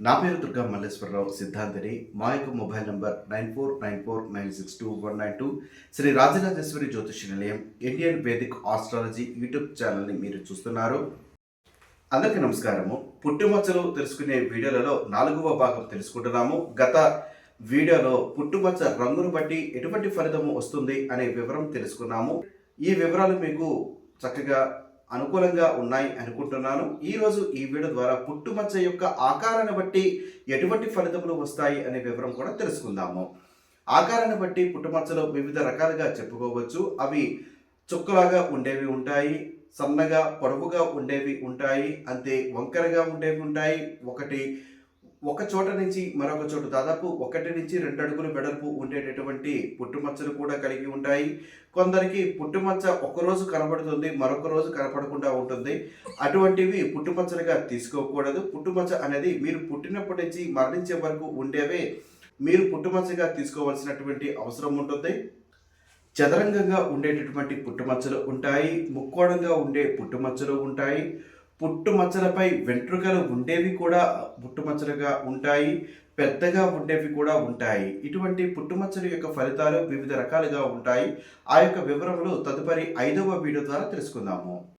నా పేరు దుర్గా మల్లేశ్వరరావు సిద్ధాంతిని. మా యొక్క mobile number nine four nine four nine six two one nine two. Shri Rajarajeshwari Jyotisha Nilayam Indian Vedic astrology YouTube ఛానల్ని మీరు చూస్తున్నారు. అందరికీ నమస్కారము. పుట్టుమచ్చలు తెలుసుకునే వీడియోలలో నాలుగవ భాగం తెలుసుకుంటున్నాము. గత వీడియోలో పుట్టుమచ్చ రంగును బట్టి ఎటువంటి ఫలితము వస్తుంది అనే వివరం తెలుసుకున్నాము. ఈ వివరాలు మీకు చక్కగా అనుకూలంగా ఉన్నాయి అనుకుంటున్నాను. ఈరోజు ఈ వీడియో ద్వారా పుట్టుమచ్చ యొక్క ఆకారాన్ని బట్టి ఎటువంటి ఫలితములు వస్తాయి అనే వివరం కూడా తెలుసుకుందాము. ఆకారాన్ని బట్టి పుట్టుమచ్చలు వివిధ రకాలుగా చెప్పుకోవచ్చు. అవి చుక్కలాగా ఉండేవి ఉంటాయి సన్నగా పొడవుగా ఉండేవి ఉంటాయి అంతే వంకరగా ఉండేవి ఉంటాయి. ఒకటి ఒక చోట నుంచి మరొక చోటు దాదాపు ఒకటి నుంచి రెండు అడుగులు వెడల్పు ఉండేటటువంటి పుట్టుమచ్చలు కూడా కలిగి ఉంటాయి. కొందరికి పుట్టుమచ్చ ఒకరోజు కనబడుతుంది మరొక రోజు కనపడకుండా ఉంటుంది. అటువంటివి పుట్టుమచ్చలుగా తీసుకోకూడదు. పుట్టుమచ్చ అనేది మీరు పుట్టినప్పటి నుంచి మరణించే వరకు ఉండేవే. మీరు పుట్టుమచ్చగా తీసుకోవాల్సినటువంటి అవసరం ఉంటుంది. చదరంగంగా ఉండేటటువంటి పుట్టుమచ్చలు ఉంటాయి. ముక్కోడంగా ఉండే పుట్టుమచ్చలు ఉంటాయి. పుట్టుమచ్చలపై వెంట్రుకలు ఉండేవి కూడా పుట్టుమచ్చలుగా ఉంటాయి పెద్దగా ఉండేవి కూడా ఉంటాయి. ఇటువంటి పుట్టుమచ్చల యొక్క ఫలితాలు వివిధ రకాలుగా ఉంటాయి. ఆ యొక్క వివరములు తదుపరి ఐదవ వీడియో ద్వారా తెలుసుకుందాము.